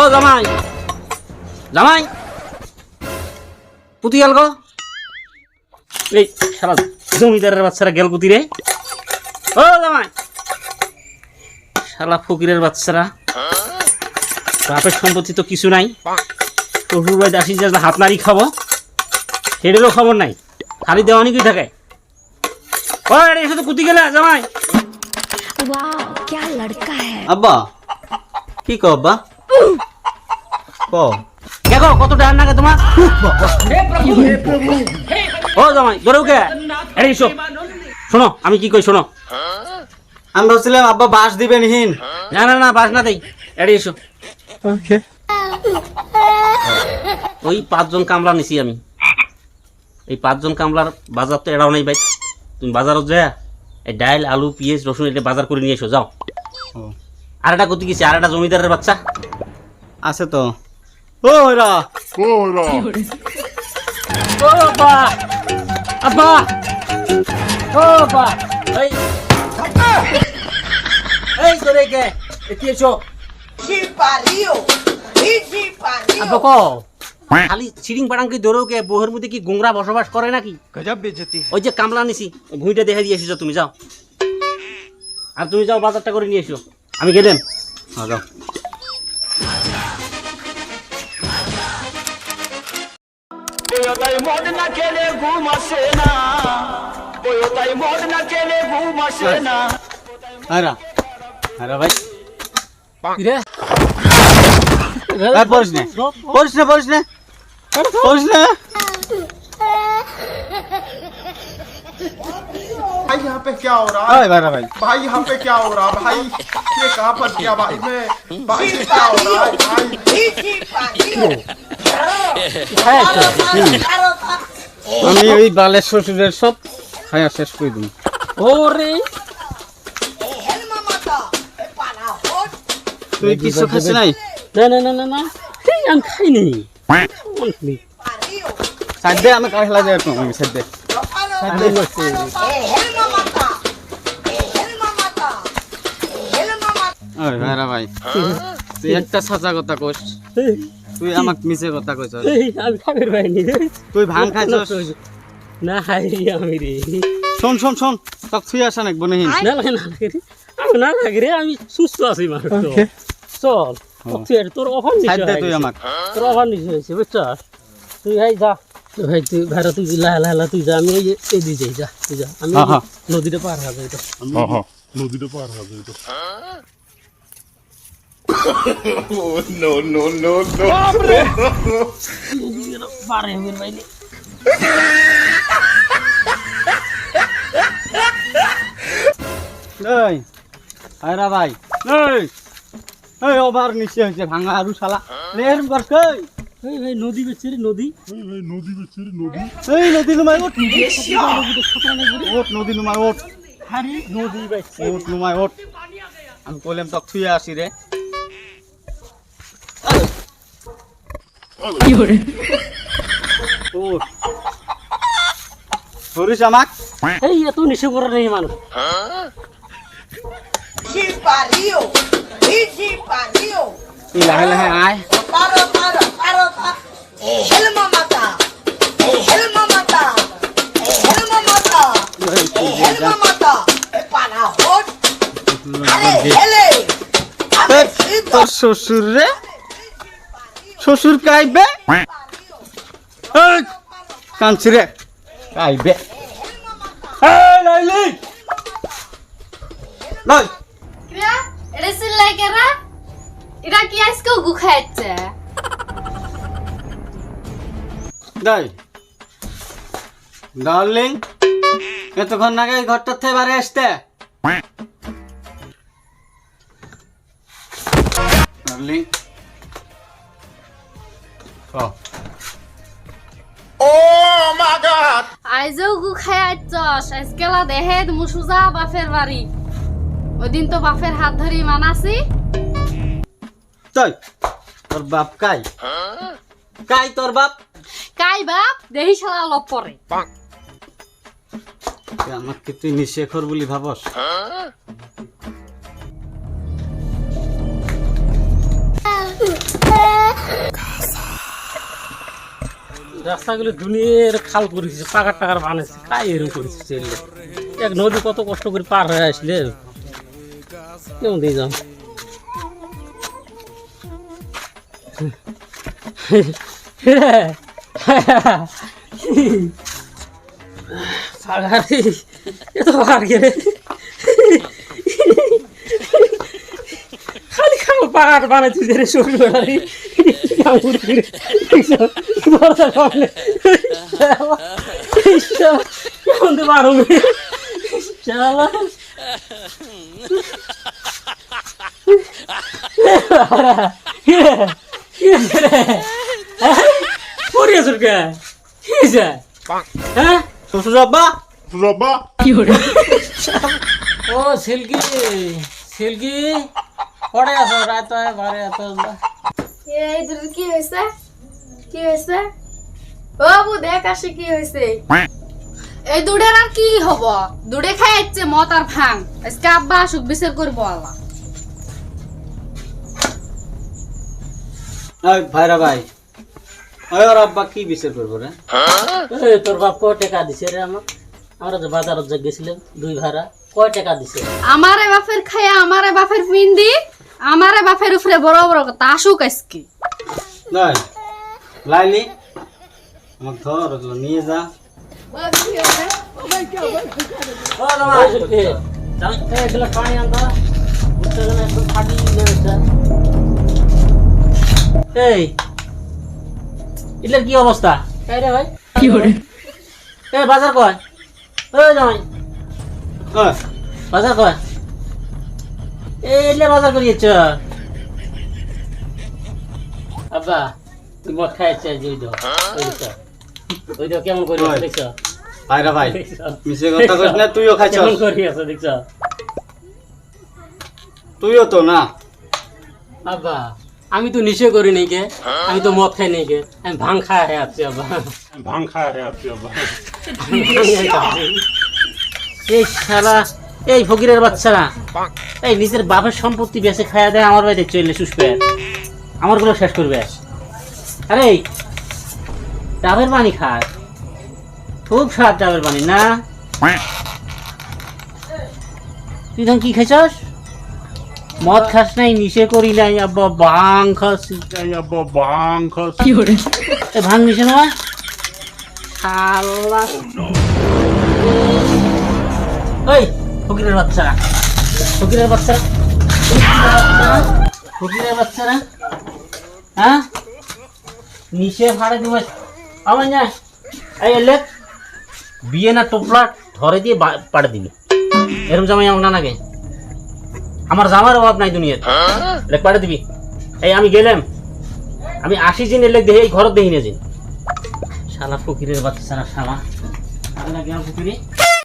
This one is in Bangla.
ও জামাই। জামাই। পুতি গেল গো। এই সারা জমিদারের বাচ্চারা গেল পুতি রে। ও জামাই। শালা ফকিরের বাচ্চারা। বাপের সম্পত্তি তো কিছু নাই। শ্বশুর ভাই দাসি যা হাত নাড়ি খাব। সেটারও খবর নাই। খালি দেওয়া অনেকই থাকে? ও এটা শুধু কুতি গেলে জামাই। আব্বা কি কো ক? দেখো কত টাকা নাগে তোমার? ও জামাই ধরেও কে আরে এসো। শোনো আমি কি কই শোনো। আমি ভাবছিলাম আব্বা বাস দিবেন হিন না না না বাস না দেই। এড়ে এসো। ওই পাঁচজন কামলা নিছি আমি। এই পাঁচজন কামলার বাজার তো এড়াও নাই ভাই। তুমি বাজারত যা এই ডাইল আলু পিঁয়াজ রসুন এটা বাজার করে নিয়ে এসো যাও। আর একটা কোথায় গেছি আর একটা জমিদারের বাচ্চা? আছে তো। ও এরা। ও বাবা। আব্বা। ও বাবা। এই। এই তোরে কে এটি এসো! আব্বা কো খালি চিড়িং পাড়াঙ্কি ধরেও কে বউয়ের মধ্যে কি গোংরা বসবাস করে নাকি? ওই যে কামলা নিছি ভুঁইটা দেখে দিয়ে এসেছ তুমি যাও। আর তুমি যাও বাজারটা করে নিয়ে এসো। আমি গেলাম। হ্যাঁ, যাও। আরা আরা ভাই আর পড়িস না পড়িস না পড়িস না পড়িস না भाई यहाँ पे क्या हो रहा है ওই বারা ভাই भाई यहाँ पे क्या हो रहा है भाई ये कहाँ पर किया भाई मैं भाई ये क्या हो रहा है भाई Que pariu! আমি ওই বালের শ্বশুরের সব খায়া শেষ করে দিই। ওরে! É para তুই কিছু খাস নাই? না না না না না। আমি খাইনি! সাইড আমি কাঠলা যাই একটু। আমি সাইড দে। ভাই তুই একটা সাচা কথা কইস তুই আমাক মিছে কথা কইছ। এই আমি খাবার পাইনি তুই ভাং খাইছস? না হাই আমি রে। শোন শোন শোন তক তুই আসা নাক বনেহিন না লাগে না লাগে রে। আমি না লাগে রে আমি সুস্থ আছি মানুষ তো। চল তুই আর তোর অফার সাইড নিশ্চয় তুই। আমাক। তোর অফার নিশ্চয় হয়েছে বুঝছস? তুই ভাই যা। তুই ভাই তুই ভাইরা তুই লাহ লাহ লাহ তুই যা। আমি এই যে এদিকে যাই যা তুই যা। আমি হ্যাঁ, হ্যাঁ। নদীটা পার হবে এটা। নদীটা পার হবে এটা। নদীটা পার হবে ভাই এই ভাইরা ভাই এই এই ওভার নিচে হইছে ভাঙা আরু শালা। লের বর এই ভাই নদী বেচছে রে নদী এই ভাই নদী বেচছে রে, নদী। এই নদী নুমাই ওঠ ওঠ নদী নুমাই ওঠ। আরে নদী বেচছে ওঠ নুমাই ওঠ। আমি কইলাম তক তুই আসি রে। ধরিস আমাক এই এত করে নেই মানুষ লাহে লাহে আয়! তোর শ্বশুর রে শ্বশুর কাইবে? কাঁদছি রে। কাইবে। এই, লাইলি! লাই, এটা কেরা কি দাই। ডার্লিং এতক্ষণ আগে এই ঘরটার থেকে বাড়ি আসতে। ডার্লিং। ও Oh my god! আইজও গু খাই আইছস আজকেলা দেহে মুসুজা বাপের বাড়ি। ওইদিন তো বাপের হাত ধরি মানাছি তাই তোর বাপ কাই? কাই তোর বাপ? কাই বাপ? দেহি শালা লপ পরে। তুই আমাকে তুই নিশেখর বলি ভাবস? রাস্তাগুলো দুনিয়ার খাল করেছে পাকার টাকার বানাইছে, কাই এরকম করেছে এক নদী কত কষ্ট করে পার হয়ে আসলে? কেমন দিয়ে খালি খাব পাহাড় বানাইছি যে রে তো পারো কে কি যায় হ্যাঁ শ্বশুর আব্বা রব্বা ও সিল্কি সিল্কি পড়ে আছো, রাত বারে এত এই দুধ কি হয়েছে? কি হয়েছে? বাবু দেখ আসে কি হয়েছে। এই দুধের আর কি হব? দুধে খাই যাচ্ছে মত আর ভাঙ আজকে আব্বা আসুক বিচার করব আল্লাহ। ওই ভাইরা ভাই ওই ওর আব্বা কি বিচার করব রে? এই তোর বাপ কয় টাকা দিছে রে আমার? আমরা যে বাজারত যে গেছিলাম দুই ভাড়া কয় টাকা দিছে? আমারে বাপের খায়া আমারে বাপের পিন্দি আমারে বাপের উপরে বড় বড় কথা আসুক আজকে। লাইলি আমার ধর ওগুলো নিয়ে যা। পানি আনতা একদম ফাটি এই এটার কি অবস্থা? রে ভাই। কি করে এই বাজার কয়? ওই জামাই। ওই, বাজার কয়? এলে বাজার করিয়েছ আব্বা তুই মদ খাইছে ওই ওই কেমন করি। দেখছ? ভাইরা ভাই মিশে কথা কইস না তুইও খাইছ কেমন করি আছে দেখছ? তুইও তো না। আব্বা আমি তো নিশে করি নাই কে আমি তো মদ খাই নাই কে আমি ভাং খাই আছি আব্বা। ভাং খায় রে আপনি আব্বা। এই সারা এই ফকিরের বাচ্চারা এই নিজের বাপের সম্পত্তি বেঁচে খায়া দেয় আমার বাড়িতে চলে সুসপে। আমারগুলো শেষ করবে। আরে ডাবের পানি খায়। খুব স্বাদ ডাবের পানি না? তুই তখন কি খাইছস? মদ খাস নাই নিশে করি নাই আব্বা বাং খাস এই আব্বা ভাং খাস। এ ভাং নিশে না? শালা। ওই ফকিরের বাচ্চারা। ফকিরের বাচ্চারা? ফকিরের বাচ্চারা? হ্যাঁ? নিচে ভাড়া দিব। আমার না, এই এলে বিয়ে না টোপলা, ধরে দিয়ে পাড়ে দিবি। এরকম জামাই আমার না নাগে আমার জামার অভাব নাই দুনিয়ার। লেখ, পাড়ে দিবি। এই আমি গেলাম। আমি আসি দিন এলে দেখে এই ঘর দেখি না যে। শালা ফকিরের বাচ্চারা, শালা। আমি না গেলাম ফকিরে।